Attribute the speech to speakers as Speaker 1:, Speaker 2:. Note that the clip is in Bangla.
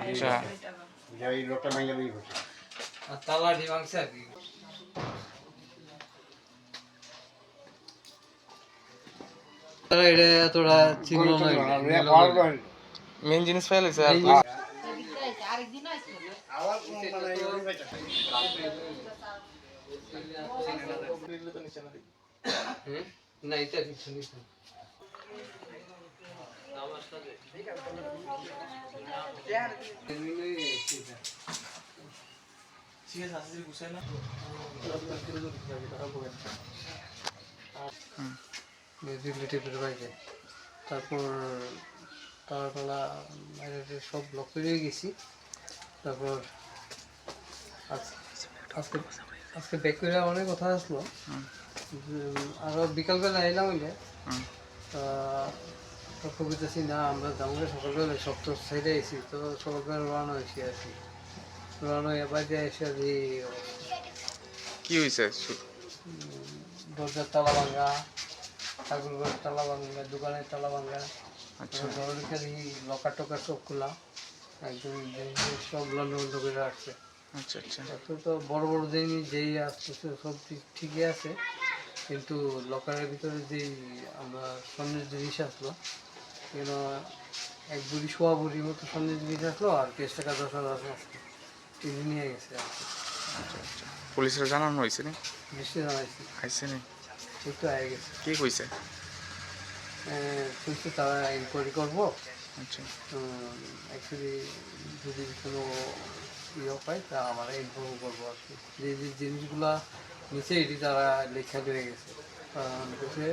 Speaker 1: আচ্ছা।
Speaker 2: এই লোকটা ভেঙে দিয়ে হচ্ছে
Speaker 3: আর তালা ডি মাংস আর কি? তারা এটা এতটা চিহ্ন নয়
Speaker 1: মেন জিনিস
Speaker 3: হুম? না এটা কিছু নিচ্ছে না। তারপর বাইরে সব ব্লক করে গেছি তারপর আজ- আজকে ব্যাক করে অনেক কথা আসলো উম, আরও বিকালবেলা এলাম হইলে
Speaker 1: হুম।
Speaker 3: কবিতাছি না আমরা যাব সকালবেলা সপ্ত সাইডে আইছি তো সকালবেলা রওনা হয়েছি আর কি। রওনা হয়ে বাড়িতে এসে আর
Speaker 1: কি হয়েছে
Speaker 3: দরজার তালা ভাঙ্গা ঠাকুর ঘরের তালা ভাঙ্গা দোকানের তালা ভাঙ্গা
Speaker 1: আচ্ছা।
Speaker 3: দরজার লকার টকার সব খোলা একদম সব লন্ড করে রাখছে।
Speaker 1: আচ্ছা আচ্ছা।
Speaker 3: তো তো বড় বড় জিনিস যেই আসতেছে সব ঠিক ঠিকই আছে কিন্তু লকারের ভিতরে যেই আমরা স্বর্ণের জিনিস আসলো কেন এক বুড়ি শোয়া বুড়ির মতো স্বর্ণের জিনিস আসলো আর কেস টাকা দশ হাজার তিনি নিয়ে গেছে
Speaker 1: আচ্ছা আচ্ছা। পুলিশের জানানো হয়েছে নি?
Speaker 3: বৃষ্টি জানাইছি
Speaker 1: আইসে নি?
Speaker 3: একটু আগে গেছে।
Speaker 1: কি কইছে?
Speaker 3: শুনছি তারা ইনকোয়ারি করব।
Speaker 1: আচ্ছা।
Speaker 3: অ্যাকচুয়ালি যদি কোনো ইয়ে পাই তা আমরা ইনফর্ম করব আর কি। যে যে জিনিসগুলা নিচে এটি তারা লেখা দিয়ে গেছে। কারণ হচ্ছে